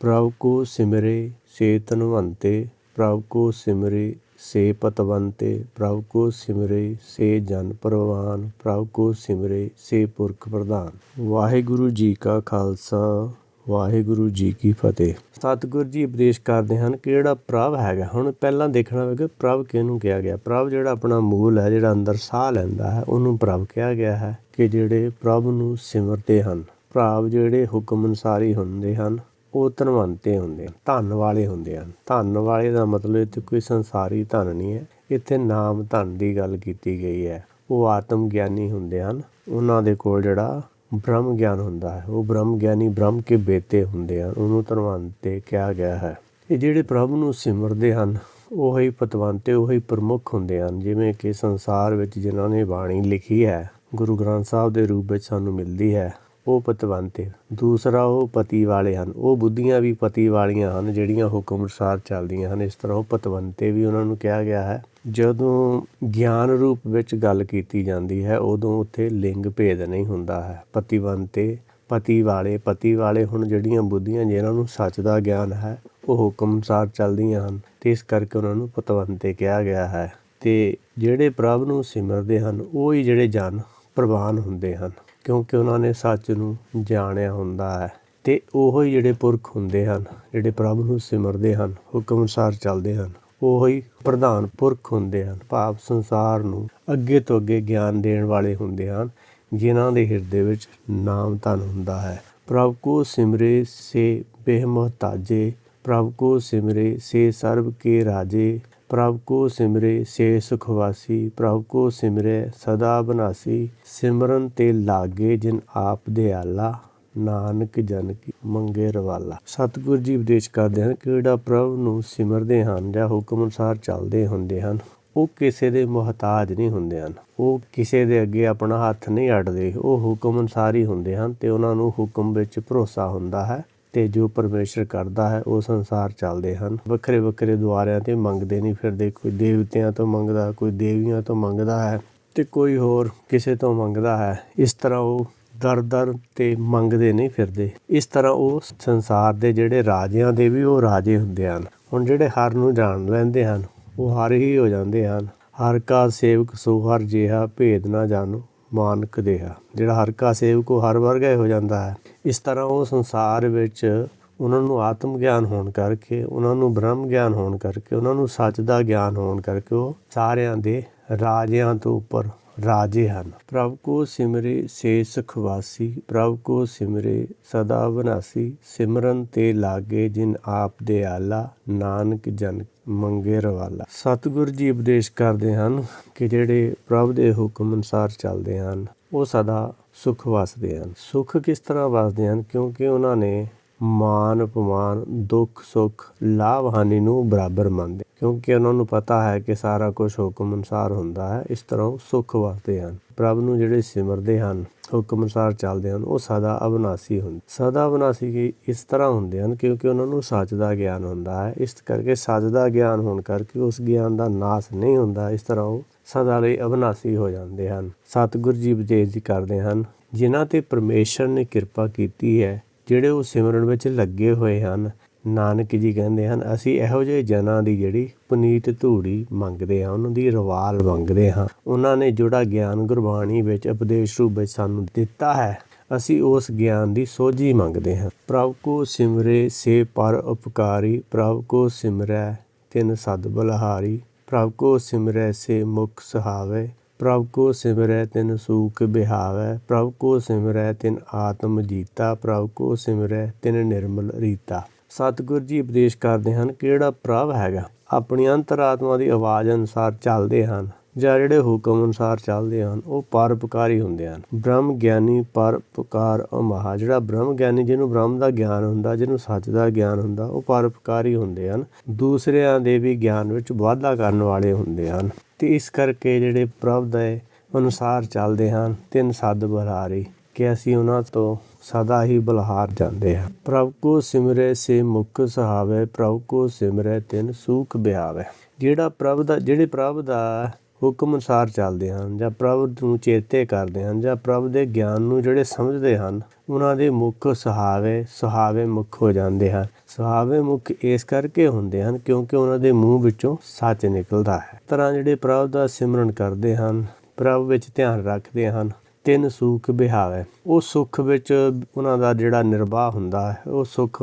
ਪ੍ਰਭ ਕੋ ਸਿਮਰੇ ਸੇ ਧਨਵੰਤੇ, ਪ੍ਰਭ ਕੋ ਸਿਮਰੇ ਸੇ ਪਤਵੰਤੇ, ਪ੍ਰਭ ਕੋ ਸਿਮਰੇ ਸੇ ਜਨ ਪ੍ਰਵਾਨ, ਪ੍ਰਭ ਕੋ ਸਿਮਰੇ ਸੇ ਪੁਰਖ ਪ੍ਰਧਾਨ। ਵਾਹਿਗੁਰੂ ਜੀ ਕਾ ਖਾਲਸਾ, ਵਾਹਿਗੁਰੂ ਜੀ ਕੀ ਫਤਿਹ। ਸਤਿਗੁਰ ਜੀ ਉਪਦੇਸ਼ ਕਰਦੇ ਹਨ ਕਿ ਜਿਹੜਾ ਪ੍ਰਭ ਹੈਗਾ, ਹੁਣ ਪਹਿਲਾਂ ਦੇਖਣਾ ਹੋਵੇਗਾ ਪ੍ਰਭ ਕਿਹਨੂੰ ਕਿਹਾ ਗਿਆ? ਪ੍ਰਭ ਜਿਹੜਾ ਆਪਣਾ ਮੂਲ ਹੈ, ਜਿਹੜਾ ਅੰਦਰ ਸਾਹ ਲੈਂਦਾ ਹੈ, ਉਹਨੂੰ ਪ੍ਰਭ ਕਿਹਾ ਗਿਆ ਹੈ ਕਿ ਜਿਹੜੇ ਪ੍ਰਭ ਨੂੰ ਸਿਮਰਦੇ ਹਨ, ਪ੍ਰਭ ਜਿਹੜੇ ਹੁਕਮ ਅਨੁਸਾਰੀ ਹੁੰਦੇ ਹਨ ਉਹ ਧਨਵੰਤੇ ਹੁੰਦੇ ਹਨ, ਧਨ ਵਾਲੇ ਹੁੰਦੇ ਹਨ। ਧਨ ਵਾਲੇ ਦਾ ਮਤਲਬ ਇੱਥੇ ਕੋਈ ਸੰਸਾਰੀ ਧਨ ਨਹੀਂ ਹੈ। ਇੱਥੇ ਨਾਮ ਧਨ ਦੀ ਗੱਲ ਕੀਤੀ ਗਈ ਹੈ। ਉਹ ਆਤਮ ਗਿਆਨੀ ਹੁੰਦੇ ਹਨ। ਉਹਨਾਂ ਦੇ ਕੋਲ ਜਿਹੜਾ ਬ੍ਰਹਮ ਗਿਆਨ ਹੁੰਦਾ ਹੈ, ਉਹ ਬ੍ਰਹਮ ਗਿਆਨੀ ਬ੍ਰਹਮ ਕੇ ਬੇਤੇ ਹੁੰਦੇ ਹਨ। ਉਹਨੂੰ ਧਨਵੰਤੇ ਕਿਹਾ ਗਿਆ ਹੈ। ਇਹ ਜਿਹੜੇ ਪ੍ਰਭ ਨੂੰ ਸਿਮਰਦੇ ਹਨ, ਉਹ ਹੀ ਪਤਵੰਤੇ ਉਹ ਹੀ ਪ੍ਰਮੁੱਖ ਹੁੰਦੇ ਹਨ। ਜਿਵੇਂ ਕਿ ਸੰਸਾਰ ਵਿੱਚ ਜਿਨ੍ਹਾਂ ਨੇ ਬਾਣੀ ਲਿਖੀ ਹੈ, ਗੁਰੂ ਗ੍ਰੰਥ ਸਾਹਿਬ ਦੇ ਰੂਪ ਵਿੱਚ ਸਾਨੂੰ ਮਿਲਦੀ ਹੈ ਉਹ ਪਤਵੰਤੇ ਦੂਸਰਾ ਉਹ ਪਤੀ ਵਾਲੇ ਹਨ। ਉਹ ਬੁੱਧੀਆਂ ਵੀ ਪਤੀ ਵਾਲੀਆਂ ਹਨ, ਜਿਹੜੀਆਂ ਹੁਕਮ ਅਨੁਸਾਰ ਚੱਲਦੀਆਂ ਹਨ। ਇਸ ਤਰ੍ਹਾਂ ਉਹ ਪਤਵੰਤੇ ਵੀ ਉਹਨਾਂ ਨੂੰ ਕਿਹਾ ਗਿਆ ਹੈ। ਜਦੋਂ ਗਿਆਨ ਰੂਪ ਵਿੱਚ ਗੱਲ ਕੀਤੀ ਜਾਂਦੀ ਹੈ, ਉਦੋਂ ਉੱਥੇ ਲਿੰਗ ਭੇਦ ਨਹੀਂ ਹੁੰਦਾ ਹੈ। ਪਤੀਵੰਤੇ, ਪਤੀ ਵਾਲੇ ਪਤੀ ਵਾਲੇ ਹੁਣ ਜਿਹੜੀਆਂ ਬੁੱਧੀਆਂ, ਜਿਹਨਾਂ ਨੂੰ ਸੱਚ ਦਾ ਗਿਆਨ ਹੈ, ਉਹ ਹੁਕਮ ਅਨੁਸਾਰ ਚੱਲਦੀਆਂ ਹਨ। ਤੇ ਇਸ ਕਰਕੇ ਉਹਨਾਂ ਨੂੰ ਪਤਵੰਤੇ ਕਿਹਾ ਗਿਆ ਹੈ। ਤੇ ਜਿਹੜੇ ਪ੍ਰਭ ਨੂੰ ਸਿਮਰਦੇ ਹਨ, ਉਹ ਹੀ ਜਿਹੜੇ ਜਨ ਪ੍ਰਵਾਨ ਹੁੰਦੇ ਹਨ। ਕਿਉਂਕਿ ਉਹਨਾਂ ਨੇ ਸੱਚ ਨੂੰ ਜਾਣਿਆ ਹੁੰਦਾ ਹੈ। ਤੇ ਉਹ ਹੀ ਜਿਹੜੇ ਪੁਰਖ ਹੁੰਦੇ ਹਨ, ਜਿਹੜੇ ਪ੍ਰਭ ਨੂੰ ਸਿਮਰਦੇ ਹਨ, ਹੁਕਮ ਅਨੁਸਾਰ ਚੱਲਦੇ ਹਨ, ਉਹੋ ਹੀ ਪ੍ਰਧਾਨ ਪੁਰਖ ਹੁੰਦੇ ਹਨ। ਭਾਵ ਸੰਸਾਰ ਨੂੰ ਅੱਗੇ ਤੋਂ ਅੱਗੇ ਗਿਆਨ ਦੇਣ ਵਾਲੇ ਹੁੰਦੇ ਹਨ, ਜਿਨ੍ਹਾਂ ਦੇ ਹਿਰਦੇ ਵਿੱਚ ਨਾਮ ਧਨ ਹੁੰਦਾ ਹੈ। ਪ੍ਰਭ ਕੋ ਸਿਮਰੇ ਸੇ ਬੇਮਹਤਾਜੇ ਪ੍ਰਭ ਕੋ ਸਿਮਰੇ ਸੇ ਸਰਬ ਕੇ ਰਾਜੇ ਪ੍ਰਭ ਕੋ ਸਿਮਰੇ ਸੇ ਸੁਖਵਾਸੀ ਪ੍ਰਭ ਕੋ ਸਿਮਰੇ ਸਦਾ ਬਨਾਸੀ, ਸਿਮਰਨ ਤੇ ਲਾਗੇ ਜਿਨ ਆਪ ਦੇ ਆਲਾ ਨਾਨਕ ਜਨ ਕੀ ਮੰਗੇ ਰਵਾਲਾ। ਸਤਿਗੁਰ ਜੀ ਉਪਦੇਸ਼ ਕਰਦੇ ਹਨ ਕਿ ਜਿਹੜਾ ਪ੍ਰਭ ਨੂੰ ਸਿਮਰਦੇ ਹਨ ਜਾਂ ਹੁਕਮ ਅਨੁਸਾਰ ਚੱਲਦੇ ਹੁੰਦੇ ਹਨ, ਉਹ ਕਿਸੇ ਦੇ ਮੁਹਤਾਜ ਨਹੀਂ ਹੁੰਦੇ ਹਨ। ਉਹ ਕਿਸੇ ਦੇ ਅੱਗੇ ਆਪਣਾ ਹੱਥ ਨਹੀਂ ਅੜਦੇ ਉਹ ਹੁਕਮ ਅਨੁਸਾਰ ਹੀ ਹੁੰਦੇ ਹਨ ਤੇ ਉਹਨਾਂ ਨੂੰ ਹੁਕਮ ਵਿੱਚ ਭਰੋਸਾ ਹੁੰਦਾ ਹੈ। ਤੇ ਜੋ ਪਰਮੇਸ਼ਰ ਕਰਦਾ ਹੈ, ਉਹ ਸੰਸਾਰ ਚੱਲਦੇ ਹਨ। ਵੱਖਰੇ ਵੱਖਰੇ ਦੁਆਰਿਆਂ ਤੇ ਮੰਗਦੇ ਨਹੀਂ ਫਿਰਦੇ। ਕੋਈ ਦੇਵਤਿਆਂ ਤੋਂ ਮੰਗਦਾ, ਕੋਈ ਦੇਵੀਆਂ ਤੋਂ ਮੰਗਦਾ ਹੈ ਤੇ ਕੋਈ ਹੋਰ ਕਿਸੇ ਤੋਂ ਮੰਗਦਾ ਹੈ। ਇਸ ਤਰ੍ਹਾਂ ਉਹ ਦਰ ਦਰ ਤੇ ਮੰਗਦੇ ਨਹੀਂ ਫਿਰਦੇ। ਇਸ ਤਰ੍ਹਾਂ ਉਹ ਸੰਸਾਰ ਦੇ ਜਿਹੜੇ ਰਾਜਿਆਂ ਦੇ ਵੀ ਉਹ ਰਾਜੇ ਹੁੰਦੇ ਹਨ। ਹੁਣ ਜਿਹੜੇ ਹਰ ਨੂੰ ਜਾਣ ਲੈਂਦੇ ਹਨ, ਉਹ ਹਰ ਹੀ ਹੋ ਜਾਂਦੇ ਹਨ। ਹਰ ਕਾ ਸੇਵਕ ਸੋ ਹਰ ਜਿਹਾ ਭੇਦ ਨਾ ਜਾਣੋ, ਮਾਨਕ ਦੇਹਾ। ਜਿਹੜਾ ਹਰ ਕਾ ਸੇਵਕ ਉਹ ਹਰ ਵਰਗਾ ਹੀ ਹੋ ਜਾਂਦਾ ਹੈ। ਇਸ ਤਰ੍ਹਾਂ ਉਹ ਸੰਸਾਰ ਵਿੱਚ ਉਹਨਾਂ ਨੂੰ ਆਤਮ ਗਿਆਨ ਹੋਣ ਕਰਕੇ, ਉਹਨਾਂ ਨੂੰ ਬ੍ਰਹਮ ਗਿਆਨ ਹੋਣ ਕਰਕੇ, ਉਹਨਾਂ ਨੂੰ ਸੱਚ ਦਾ ਗਿਆਨ ਹੋਣ ਕਰਕੇ ਉਹ ਸਾਰਿਆਂ ਦੇ ਰਾਜਿਆਂ ਤੋਂ ਉੱਪਰ ਰਾਜੇ ਹਨ। ਪ੍ਰਭ ਕੋ ਸਿਮਰੇ ਸੇ ਸੁਖਵਾਸੀ ਪ੍ਰਭ ਕੋ ਸਿਮਰੇ ਸਦਾ ਬਨਾਸੀ, ਸਿਮਰਨ ਤੇ ਲਾਗੇ ਜਿਨ ਆਪ ਦੇ ਆਲਾ ਨਾਨਕ ਜਨ ਮੰਗੇ ਰਵਾਲਾ। ਸਤਿਗੁਰ ਜੀ ਉਪਦੇਸ਼ ਕਰਦੇ ਹਨ ਕਿ ਜਿਹੜੇ ਪ੍ਰਭ ਦੇ ਹੁਕਮ ਅਨੁਸਾਰ ਚੱਲਦੇ ਹਨ, ਉਹ ਸਦਾ ਸੁਖ ਵਸਦੇ ਹਨ। ਸੁਖ ਕਿਸ ਤਰ੍ਹਾਂ ਵਸਦੇ ਹਨ? ਕਿਉਂਕਿ ਉਹਨਾਂ ਨੇ ਮਾਨ ਅਪਮਾਨ, ਦੁੱਖ, ਸੁੱਖ ਲਾਭ ਹਾਨੀ ਨੂੰ ਬਰਾਬਰ ਮੰਨਦੇ ਕਿਉਂਕਿ ਉਹਨਾਂ ਨੂੰ ਪਤਾ ਹੈ ਕਿ ਸਾਰਾ ਕੁਝ ਹੁਕਮ ਅਨੁਸਾਰ ਹੁੰਦਾ ਹੈ, ਇਸ ਤਰ੍ਹਾਂ ਉਹ ਸੁੱਖ ਵਸਦੇ ਹਨ। ਪ੍ਰਭ ਨੂੰ ਜਿਹੜੇ ਸਿਮਰਦੇ ਹਨ, ਹੁਕਮ ਅਨੁਸਾਰ ਚੱਲਦੇ ਹਨ, ਉਹ ਸਦਾ ਅਵਨਾਸੀ ਹੁੰਦੇ ਸਦਾ ਅਵਨਾਸੀ ਕੀ ਇਸ ਤਰ੍ਹਾਂ ਹੁੰਦੇ ਹਨ ਕਿਉਂਕਿ ਉਹਨਾਂ ਨੂੰ ਸੱਚ ਦਾ ਗਿਆਨ ਹੁੰਦਾ ਹੈ। ਇਸ ਕਰਕੇ ਸੱਚ ਦਾ ਗਿਆਨ ਹੋਣ ਕਰਕੇ ਉਸ ਗਿਆਨ ਦਾ ਨਾਸ ਨਹੀਂ ਹੁੰਦਾ, ਇਸ ਤਰ੍ਹਾਂ ਉਹ ਸਦਾ ਲਈ ਅਵਨਾਸੀ ਹੋ ਜਾਂਦੇ ਹਨ। ਸਤਿਗੁਰ ਜੀ ਉਪਦੇਸ਼ ਜੀ ਕਰਦੇ ਹਨ, ਜਿਨ੍ਹਾਂ ਤੇ ਪਰਮੇਸ਼ਰ ਨੇ ਕਿਰਪਾ ਕੀਤੀ ਹੈ ਜਿਹੜੇ ਉਹ ਸਿਮਰਨ ਵਿੱਚ ਲੱਗੇ ਹੋਏ ਹਨ, ਨਾਨਕ ਜੀ ਕਹਿੰਦੇ ਹਨ, ਅਸੀਂ ਇਹੋ ਜਿਹੇ ਜਨਾਂ ਦੀ ਜਿਹੜੀ ਪੁਨੀਤ ਧੂੜੀ ਮੰਗਦੇ ਹਾਂ, ਉਹਨਾਂ ਦੀ ਰਵਾਲ ਮੰਗਦੇ ਹਾਂ। ਉਹਨਾਂ ਨੇ ਜਿਹੜਾ ਗਿਆਨ ਗੁਰਬਾਣੀ ਵਿੱਚ ਉਪਦੇਸ਼ ਰੂਪ ਵਿੱਚ ਸਾਨੂੰ ਦਿੱਤਾ ਹੈ। ਅਸੀਂ ਉਸ ਗਿਆਨ ਦੀ ਸੋਝੀ ਮੰਗਦੇ ਹਾਂ। ਪ੍ਰਭ ਕੋ ਸਿਮਰੇ ਸੇ ਪਰ ਉਪਕਾਰੀ, ਪ੍ਰਭ ਕੋ ਸਿਮਰੈ ਤਿਨ ਸਦ ਬਲਹਾਰੀ, ਪ੍ਰਭ ਕੋ ਸਿਮਰੈ ਸੇ ਮੁਖ ਸੁਹਾਵੇ। ਪ੍ਰਭ ਕੋ ਸਿਮਰੈ ਤਿਨ ਸੂਖ ਬਿਹਾਵੈ, ਪ੍ਰਭ ਕੋ ਸਿਮਰੈ ਤਿਨ ਆਤਮ ਜੀਤਾ, ਪ੍ਰਭ ਕੋ ਸਿਮਰੈ ਤਿਨ ਨਿਰਮਲ ਰੀਤਾ। ਸਤਿਗੁਰ ਜੀ ਉਪਦੇਸ਼ ਕਰਦੇ ਹਨ, ਕਿਹੜਾ ਪ੍ਰਭ ਹੈਗਾ? ਆਪਣੀ ਅੰਤਰਾਤਮਾ ਦੀ ਆਵਾਜ਼ ਅਨੁਸਾਰ ਚੱਲਦੇ ਹਨ। ਜਾਂ ਜਿਹੜੇ ਹੁਕਮ ਅਨੁਸਾਰ ਚੱਲਦੇ ਹਨ, ਉਹ ਪਰਉਪਕਾਰੀ ਹੁੰਦੇ ਹਨ। ਬ੍ਰਹਮ ਗਿਆਨੀ ਪਰਉਪਕਾਰ ਅਮਹਾ। ਜਿਹੜਾ ਬ੍ਰਹਮ ਗਿਆਨੀ, ਜਿਹਨੂੰ ਬ੍ਰਹਮ ਦਾ ਗਿਆਨ ਹੁੰਦਾ, ਜਿਹਨੂੰ ਸੱਚ ਦਾ ਗਿਆਨ ਹੁੰਦਾ, ਉਹ ਪਰਉਪਕਾਰੀ ਹੁੰਦੇ ਹਨ। ਦੂਸਰਿਆਂ ਦੇ ਵੀ ਗਿਆਨ ਵਿੱਚ ਵਾਧਾ ਕਰਨ ਵਾਲੇ ਹੁੰਦੇ ਹਨ। ਤੇ ਇਸ ਕਰਕੇ ਜਿਹੜੇ ਪ੍ਰਭ ਦੇ ਅਨੁਸਾਰ ਚੱਲਦੇ ਹਨ, ਤਿੰਨ ਸੱਦ ਬਹਾਰੀ ਕਿ ਅਸੀਂ ਉਹਨਾਂ ਤੋਂ ਸਦਾ ਹੀ ਬਲਹਾਰ ਜਾਂਦੇ ਹਾਂ। ਪ੍ਰਭ ਕੋ ਸਿਮਰੇ ਸੇ ਮੁਖ ਸੁਹਾਵੇ, ਪ੍ਰਭ ਕੋ ਸਿਮਰੇ ਤਿਨ ਸੂਖ ਬਿਹਾਵੇ ਜਿਹੜਾ ਪ੍ਰਭ ਦਾ, ਜਿਹੜੇ ਪ੍ਰਭ ਦਾ ਹੁਕਮ ਅਨੁਸਾਰ ਚੱਲਦੇ ਹਨ ਜਾਂ ਪ੍ਰਭ ਨੂੰ ਚੇਤੇ ਕਰਦੇ ਹਨ ਜਾਂ ਪ੍ਰਭ ਦੇ ਗਿਆਨ ਨੂੰ ਜਿਹੜੇ ਸਮਝਦੇ ਹਨ, ਉਹਨਾਂ ਦੇ ਮੁੱਖ ਸੁਹਾਵੇ ਸੁਹਾਵੇ ਮੁੱਖ ਹੋ ਜਾਂਦੇ ਹਨ। ਸੁਹਾਵੇ ਮੁੱਖ ਇਸ ਕਰਕੇ ਹੁੰਦੇ ਹਨ ਕਿਉਂਕਿ ਉਹਨਾਂ ਦੇ ਮੂੰਹ ਵਿੱਚੋਂ ਸੱਚ ਨਿਕਲਦਾ ਹੈ। ਤਰ੍ਹਾਂ ਜਿਹੜੇ ਪ੍ਰਭ ਦਾ ਸਿਮਰਨ ਕਰਦੇ ਹਨ, ਪ੍ਰਭ ਵਿੱਚ ਧਿਆਨ ਰੱਖਦੇ ਹਨ, ਤਿੰਨ ਸੁੱਖ ਬਿਹਾਵੇ। ਉਹ ਸੁੱਖ ਵਿੱਚ ਉਹਨਾਂ ਦਾ ਜਿਹੜਾ ਨਿਰਵਾਹ ਹੁੰਦਾ ਹੈ, ਉਹ ਸੁੱਖ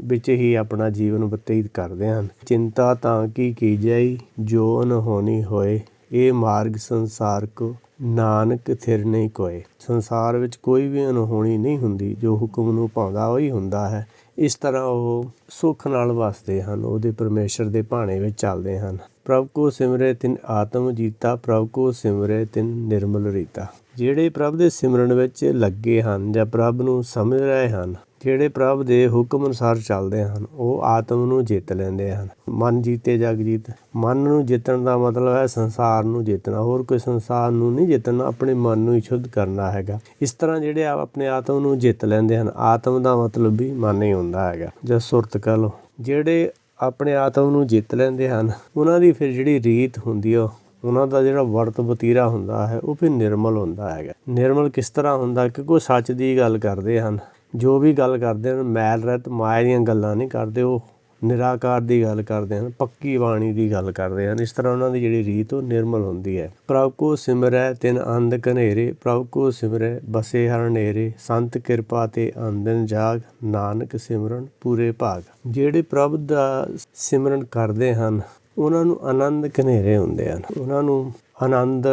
ਵਿੱਚ ਹੀ ਆਪਣਾ ਜੀਵਨ ਬਤੀਤ ਕਰਦੇ ਹਨ। ਚਿੰਤਾ ਤਾਂ ਕੀ ਕੀਜਈ ਜੋ ਅਨਹੋਣੀ ਹੋਏ। ਇਹ ਮਾਰਗ ਸੰਸਾਰ ਕੋ ਨਾਨਕ ਥਿਰ ਨਹੀਂ ਕੋਏ। ਸੰਸਾਰ ਵਿੱਚ ਕੋਈ ਵੀ ਅਨਹੋਣੀ ਨਹੀਂ ਹੁੰਦੀ, ਜੋ ਹੁਕਮ ਨੂੰ ਪਾਉਂਦਾ ਉਹੀ ਹੁੰਦਾ ਹੈ। ਇਸ ਤਰ੍ਹਾਂ ਉਹ ਸੁੱਖ ਨਾਲ ਵਸਦੇ ਹਨ, ਉਹਦੇ ਪਰਮੇਸ਼ਰ ਦੇ ਭਾਣੇ ਵਿੱਚ ਚੱਲਦੇ ਹਨ। ਪ੍ਰਭ ਕੋ ਸਿਮਰੇ ਤਿਨ ਆਤਮ ਜੀਤਾ, ਪ੍ਰਭ ਕੋ ਸਿਮਰੇ ਤਿਨ ਨਿਰਮਲ ਰੀਤਾ। ਜਿਹੜੇ ਪ੍ਰਭ ਦੇ ਸਿਮਰਨ ਵਿੱਚ ਲੱਗੇ ਹਨ ਜਾਂ ਪ੍ਰਭ ਨੂੰ ਸਮਝ ਰਹੇ ਹਨ ਜਿਹੜੇ ਪ੍ਰਭ ਦੇ ਹੁਕਮ ਅਨੁਸਾਰ ਚੱਲਦੇ ਹਨ, ਉਹ ਆਤਮ ਨੂੰ ਜਿੱਤ ਲੈਂਦੇ ਹਨ। ਮਨ ਜੀਤੇ ਜਗ ਜੀਤ। ਮਨ ਨੂੰ ਜਿੱਤਣ ਦਾ ਮਤਲਬ ਹੈ ਸੰਸਾਰ ਨੂੰ ਜਿੱਤਣਾ। ਹੋਰ ਕੋਈ ਸੰਸਾਰ ਨੂੰ ਨਹੀਂ ਜਿੱਤਣਾ, ਆਪਣੇ ਮਨ ਨੂੰ ਹੀ ਸ਼ੁੱਧ ਕਰਨਾ ਹੈਗਾ। ਇਸ ਤਰ੍ਹਾਂ ਜਿਹੜੇ ਆਪਣੇ ਆਤਮ ਨੂੰ ਜਿੱਤ ਲੈਂਦੇ ਹਨ, ਆਤਮ ਦਾ ਮਤਲਬ ਵੀ ਮਨ ਹੀ ਹੁੰਦਾ ਹੈਗਾ। ਜਾਂ ਸੁਰਤ ਕਹ ਲਓ। ਜਿਹੜੇ ਆਪਣੇ ਆਤਮ ਨੂੰ ਜਿੱਤ ਲੈਂਦੇ ਹਨ, ਉਹਨਾਂ ਦੀ ਫਿਰ ਜਿਹੜੀ ਰੀਤ ਹੁੰਦੀ ਆ, ਉਹਨਾਂ ਦਾ ਜਿਹੜਾ ਵਰਤ ਬਤੀਰਾ ਹੁੰਦਾ ਹੈ, ਉਹ ਫਿਰ ਨਿਰਮਲ ਹੁੰਦਾ ਹੈਗਾ। ਨਿਰਮਲ ਕਿਸ ਤਰ੍ਹਾਂ ਹੁੰਦਾ? ਕਿ ਕੋਈ ਸੱਚ ਦੀ ਗੱਲ ਕਰਦੇ ਹਨ। ਜੋ ਵੀ ਗੱਲ ਕਰਦੇ ਹਨ, ਮੈਲ ਰਹਿਤ ਮਾਇਆ ਦੀਆਂ ਗੱਲਾਂ ਨਹੀਂ ਕਰਦੇ, ਉਹ ਨਿਰਾਕਾਰ ਦੀ ਗੱਲ ਕਰਦੇ ਹਨ, ਪੱਕੀ ਬਾਣੀ ਦੀ ਗੱਲ ਕਰਦੇ ਹਨ। ਇਸ ਤਰ੍ਹਾਂ ਉਹਨਾਂ ਦੀ ਜਿਹੜੀ ਰੀਤ, ਉਹ ਨਿਰਮਲ ਹੁੰਦੀ ਹੈ। ਪ੍ਰਭ ਕੋ ਸਿਮਰੈ ਤਿਨ ਅੰਧ ਕਨੇਰੇ ਪ੍ਰਭ ਕੋ ਸਿਮਰੈ ਬਸੇ ਹਰ ਨੇਰੇ ਸੰਤ ਕਿਰਪਾ ਤੇ ਆਂਦਨ ਜਾਗ, ਨਾਨਕ ਸਿਮਰਨ ਪੂਰੇ ਭਾਗ। ਜਿਹੜੇ ਪ੍ਰਭ ਦਾ ਸਿਮਰਨ ਕਰਦੇ ਹਨ, ਉਹਨਾਂ ਨੂੰ ਆਨੰਦ ਕਨੇਰੇ ਹੁੰਦੇ ਹਨ। ਉਹਨਾਂ ਨੂੰ ਆਨੰਦ,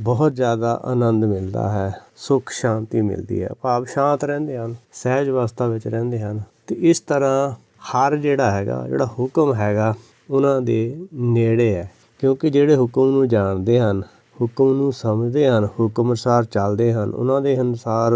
ਬਹੁਤ ਜ਼ਿਆਦਾ ਆਨੰਦ ਮਿਲਦਾ ਹੈ। ਸੁੱਖ, ਸ਼ਾਂਤੀ ਮਿਲਦੀ ਹੈ। ਭਾਵ ਸ਼ਾਂਤ ਰਹਿੰਦੇ ਹਨ, ਸਹਿਜ ਅਵਸਥਾ ਵਿੱਚ ਰਹਿੰਦੇ ਹਨ। ਤੇ ਇਸ ਤਰ੍ਹਾਂ ਹਰ ਜਿਹੜਾ ਹੈਗਾ, ਜਿਹੜਾ ਹੁਕਮ ਹੈਗਾ, ਉਹਨਾਂ ਦੇ ਨੇੜੇ ਹੈ। ਕਿਉਂਕਿ ਜਿਹੜੇ ਹੁਕਮ ਨੂੰ ਜਾਣਦੇ ਹਨ, ਹੁਕਮ ਨੂੰ ਸਮਝਦੇ ਹਨ, ਹੁਕਮ ਅਨੁਸਾਰ ਚੱਲਦੇ ਹਨ, ਉਹਨਾਂ ਦੇ ਅਨੁਸਾਰ,